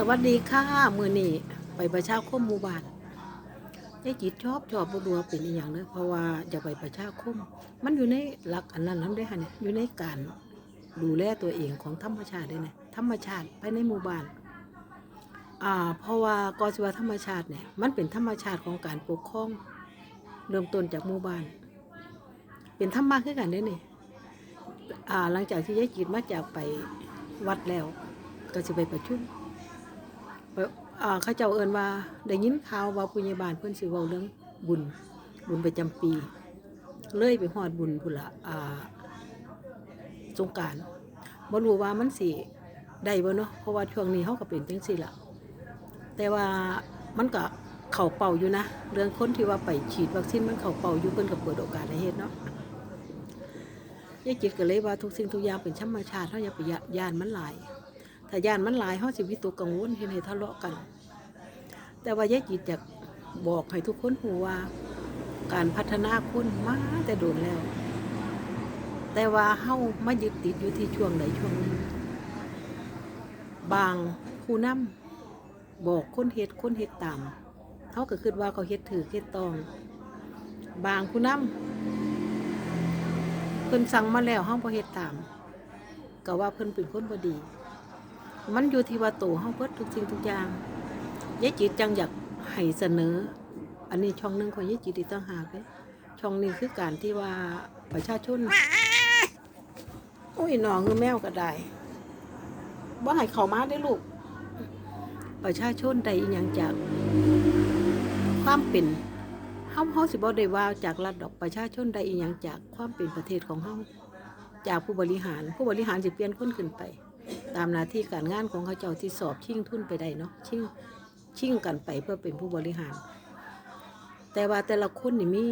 สวัสดีค่ะ มือนี่ไปประชาคมหมู่บ้านยายจิตชอบชอบบัวเป็นอีหยังเลยเพราะว่าจะไปประชาคม มันอยู่ในหลักอันนั้นนั้นได้ค่ะเนี่ยอยู่ในการดูแลตัวเองของธรรมชาติด้วยนะธรรมชาติภายในหมู่บ้านอ่าเพราะว่ากอสิวธรรมชาติเนี่ยมันเป็นธรรมชาติของการปกครองเริ่มต้นจากหมู่บ้าน เป็นธรรมะคือกันได้นี่อ่าหลังจากที่ยายจิตมาจากไปวัดแล้ว ก็จะไปประชุม อ่าเขาเจ้าเอินว่าได้ยินข่าวว่าผู้ใหญ่บ้านเพิ่นสิเว้าเรื่องบุญบุญประจำปี เลยไปฮอดบุญพุ่นละอ่าสงการบ่รู้ว่ามันสิได้บ่เนาะเพราะว่าช่วงนี้เฮาก็เป็นจังซี่ล่ะแต่ว่ามันก็เข้าเป่าอยู่นะ เรื่องคนที่ว่าไปฉีดวัคซีนมันเข้าเป่าอยู่เพิ่นก็เปิดโอกาสให้เฮ็ดเนาะยายจิตก็เลยว่าทุกสิ่งทุกอย่างเป็นธรรมชาติเฮาอย่าไปย่านมันหลาย ถ้าย่านมันหลายเฮาสิวิตกกังวลเฮ็ดให้ทะเลาะกัน แต่ว่ายายจิตอยากบอกให้ทุกคนรู้ว่า การพัฒนาคนมาแต่โดนแล้ว แต่ว่าเฮามายึดติดอยู่ที่ช่วงใดช่วงหนึงบางผู้นำบอกคนเฮ็ดคนเฮ็ดตามเฮาก็คิดว่าเขาเฮ็ดถือเฮ็ดต้อง บางผู้นำเพิ่นสั่งมาแล้วเฮาบ่เฮ็ดตาม ก็ว่าเพิ่นเป็นคนบ่ดี มันอยู่ที่ว่าโตวเฮาเบิดทุกสิ่งทุกอย่างยายจิตจังอยากให้เสนอ อันนี้ช่องหนึ่งของยายจิตอีต่างหากเลยช่องนี้คือการที่ว่าประชาชนโอ้ยหนองคือแมวก็ได้บ่ให้เขามาได้ลูก ประชาชนได้อีหยังจากความเป็นเฮาเฮาสิบ่ได้ว่าจากรัฐดอกประชาชนได้อีหยังจากความเป็นประเทศของเฮาจากผู้บริหาร ผู้บริหารสิเปลี่ยนคนขึ้นไป ตามหน้าที่การงานของเขาเจ้าที่สอบชิงทุนไปได้เนาะชิงชิงกันไปเพื่อเป็นผู้บริหาร แต่ว่าแต่ละคนนี่มี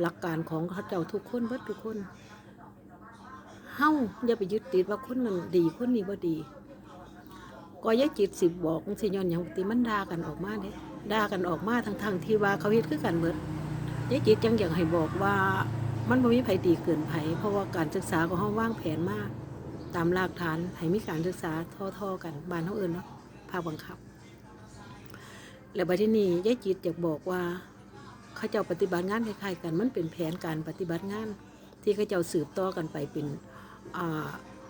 หลักการของเขาเจ้าทุกคนเบิดทุกคนเฮาอย่าไปยึดติดว่าคนนั้นดีคนนี้บ่ดีก็ยายจิตสิบบอกสิย้อนหยังติมันด่ากันออกมาเด้ด่ากันออกมาทั้งทงๆที่ว่าเขาเฮ็ดคือกันเบิดยายจิตยังอยากให้บอกว่ามันบ่มีไผดีเกินไผเพราะว่าการศึกษาของเฮาว่างแผนมาก ตามรากฐานให้มีการศึกษาท่อๆกันบ้านเขาเอิญเนาะภาคบังคับ แล้วบัดที่นี่ยายจิตอยากบอกว่าเขาเจ้าปฏิบัติงานคล้ายๆกันมันเป็นแผนการปฏิบัติงาน ที่เขาเจ้าสืบต่อกันไปเป็น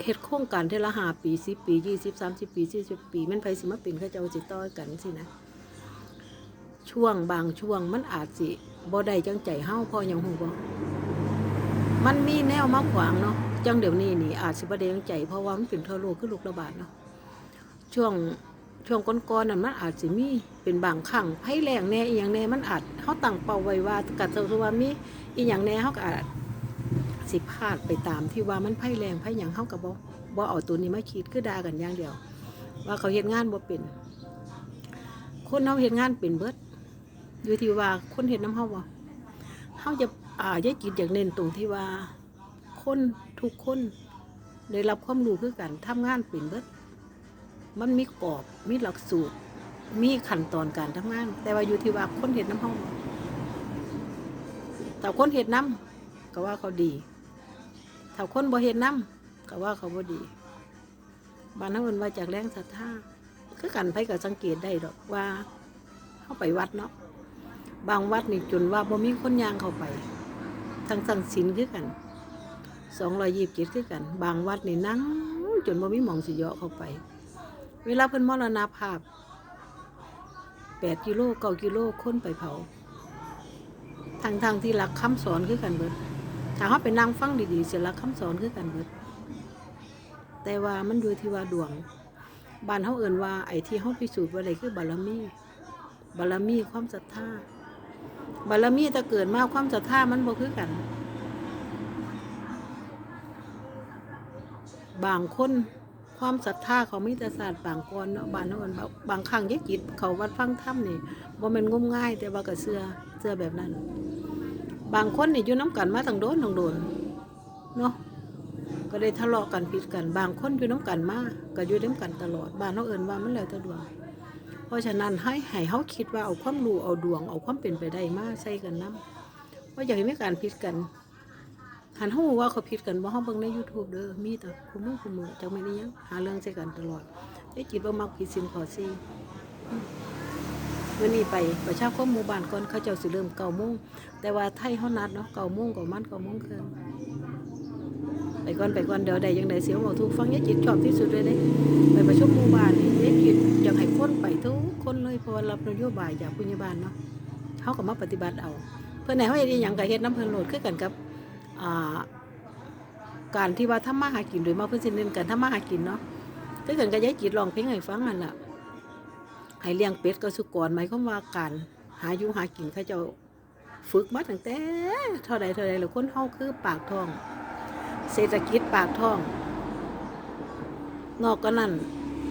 เฮ็ดโครงการเทละห้าปีสิบปียี่สิบสามสิบปีสี่สิบปี มันไปสิมาเป็นเขาเจ้าสิต่อกันสินะ ช่วงบางช่วงมันอาจสิบ่ได้จังใจเฮาพอหยังหูบ่มันมีแนวมาขวางเนาะ จังเดี๋ยวนี้นี่อาจสิบ่ได้จังใจ เพราะว่ามันเป็นทั่วโลกคือลูกระบาดเนาะช่วงช่วงก่อนๆนั่นมันอาจสิมีเป็นบางครั้งภัยแรงแน่อีหยังแน่มันอาจเฮาตั้งเป้าไว้ว่ากัดสว่ามีอีหยังแน่เฮาก็อาจสิพลาดไปตามที่ว่ามันภัยแรงภัยหยังเฮาก็บ่บ่เอาตัวนี้มาคิดคือด่ากันอย่างเดียว ว่าเขาเฮ็ดงานบ่เป็นคนเฮาเฮ็ดงานเป็นเบิดอยู่ที่ว่าคนเฮ็ดน้ำเฮาบ่เฮาจะอ่ายายจิตอยากเน้นตรงที่ว่าคน ทุกคนได้รับความรู้คือกันทำงานเป็นเบิดมันมีกรอบมีหลักสูตร มีขั้นตอนการทำงาน แต่ว่าอยู่ที่ว่าคนเห็ดน้ำห้องแต่คนเห็ดน้ำก็ว่าเขาดีถ้าคนบ่เห็ดน้ำก็ว่าเขาบ่ดีบานนั้นมันว่าจากแรงศรัทธาคือกันไปก็สังเกตได้ดอกว่าเข้าไปวัดเนาะบางวัดนี่จนว่าบ่มีคนยางเข้าไปทั้งสั่งศีลคือกัน สองรอยยีบเจ็ดคือกัน บางวัดนี่นั่งจนบ่มีหมองสิเยาะเข้าไป เวลาเพิ่นมรณภาพแปดกิโลเก้ากิโลค้นไปเผาทางทางที่หลักคำสอนคือกันเบิดถ้าเขาไปนั่งฟังดีๆเสียหลักคำสอนคือกันเบิด แต่ว่ามันอยู่ที่ว่าดวงบ้านเขาเอิ่นว่าไอ้ที่เขาพิสูจน์ว่าอะไรคือบารมีบารมีความศรัทธาบารมีแต่เกิดมาความศรัทธามันบ่คือกัน บางคนความศรัทธาเขามีแต่ศาสตร์บางกนเนาะบางนั้นบางครั้งยะจิตเขาวัดฟังถ้ำนี่บ่แม่นงมง่าย แต่ว่าก็เสื้อเสื้อแบบนั้น บางคนนี่อยู่น้ำกันมาตั้งโดนตั้งโดนเนาะก็ได้ทะเลาะกันผิดกันบางคนอยู่น้ำกันมาก็อยู่น้ำกันตลอดบ้านเขาเอินว่ามันแล้วแต่ดวงเพราะฉะนั้นให้ให้เขาคิดว่าเอาความรู้เอาดวง เอาความเป็นไปได้มาใส่กันน้ำว่าะอยากให้มีการผิดกัน หันเขาว่าเขาผิดกันว่าเขาเบิ่งใน YouTube เด้อมีแต่คุมือคุมือจังไม่ได้ยังหาเรื่องใส่กันตลอดได้จิตว่ามักผิดสินขอซีมื่อนี้ไปประชาคมหมู่บ้านก่อนเขาเจ้าสิเริ่มเก้าโมงแต่ว่าไทยเฮานัดเนาะเก้าโมงก็มันเก้าโมงครึ่งไปก่อนไปก่อนเดี๋ยวใดยังไดเสียวบอกทุกฟังยายจิตชอบที่สุดเลยเด้ไปประชุมหมู่บ้านนี่ยายจิตอยากให้คนไปทุกคนเลยเพราะว่ารับนโยบายจากผู้ใหญ่บ้านเนาะเขาก็มาปฏิบัติเอา เพื่อนไหนเขาเฮ็ดอย่างกับเฮ็ดน้ำเพิ่นโหลดคือกันกับ การที่ว่าทำมาหากินโดยมาเพิ่นสิเน้นการทำมาหากินเนาะคือกันกับยายจิตร้องเพลงให้ฟังนั่นล่ะให้เลี้ยงเป็ดก็สุกรหมายความว่าการหาอยู่หากินเขาเจ้าฝึกมาตั้งแต่เท่าใดเท่าใดแล้วคนเฮาคือปากท้อง เศรษฐกิจปากท้อง นอกก็นั่น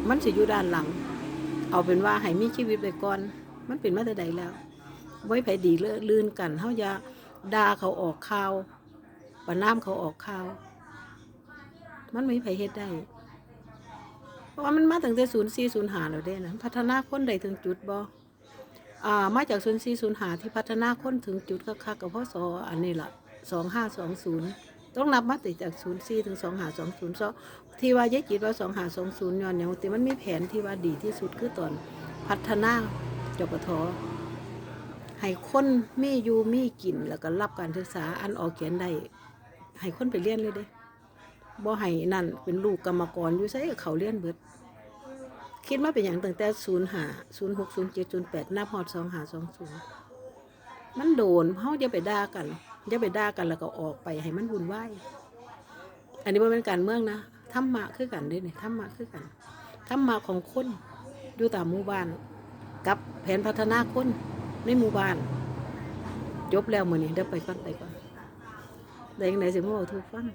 มันสิอยู่ด้านหลัง เอาเป็นว่าให้มีชีวิตไปก่อน มันเป็นมาแต่ใดแล้ว ไว้ไผดีเลื่อนกันเฮาอย่าด่าเขาออกข่าว ประนามเขาออกข่าว มันไม่ไผเฮ็ดได้ เพราะว่ามันมาตั้งแต่ศูนย์สี่ศูนย์หาแล้วเด้นะพัฒนาคนได้ถึงจุดบ่อ่ามาจากศูนย์สี่ศูนย์หาที่พัฒนาคนถึงจุดคักๆกับพ่อสออันนี้ละสองห้าสองศูนย์ต้องนับมาติจากศูนย์สี่ถึงสองหาสองศูนย์ที่ว่ายายจิตว่าสองหาสองศูนย์ย้อนอย่างที่มันมีแผนที่ว่าดีที่สุดคือตอนพัฒนาจปทให้คนมีอยู่มีกินแล้วก็รับการศึกษาอันออกเขียนได้ ให้คนไปเรียนเลยเด้บ่ให้นั่นเป็นลูกกรรมกรอยู่ใส่เขาเรียนเบิด คิดมาเป็นอย่างตั้งแต่ศูนย์หาศูนย์หกศูนย์เจ็ดศูนย์แปดหนับฮอดสองหาสองศูนย์มันโดนเฮาอย่าไปด่ากันอย่าไปด่ากันแล้วก็ออกไปให้มันวุ่นวายอันนี้บ่เป็นการเมืองนะธรรมะคือกันเด้เนี่ยธรรมะคือกันธรรมะของคนอยู่ตามหมู่บ้าน กับแผนพัฒนาคนในหมู่บ้าน จบแล้วมือนี้เดี๋ยวไปก่อนไปก่อน ได้ยังไงสิมาบอกทุกฟัง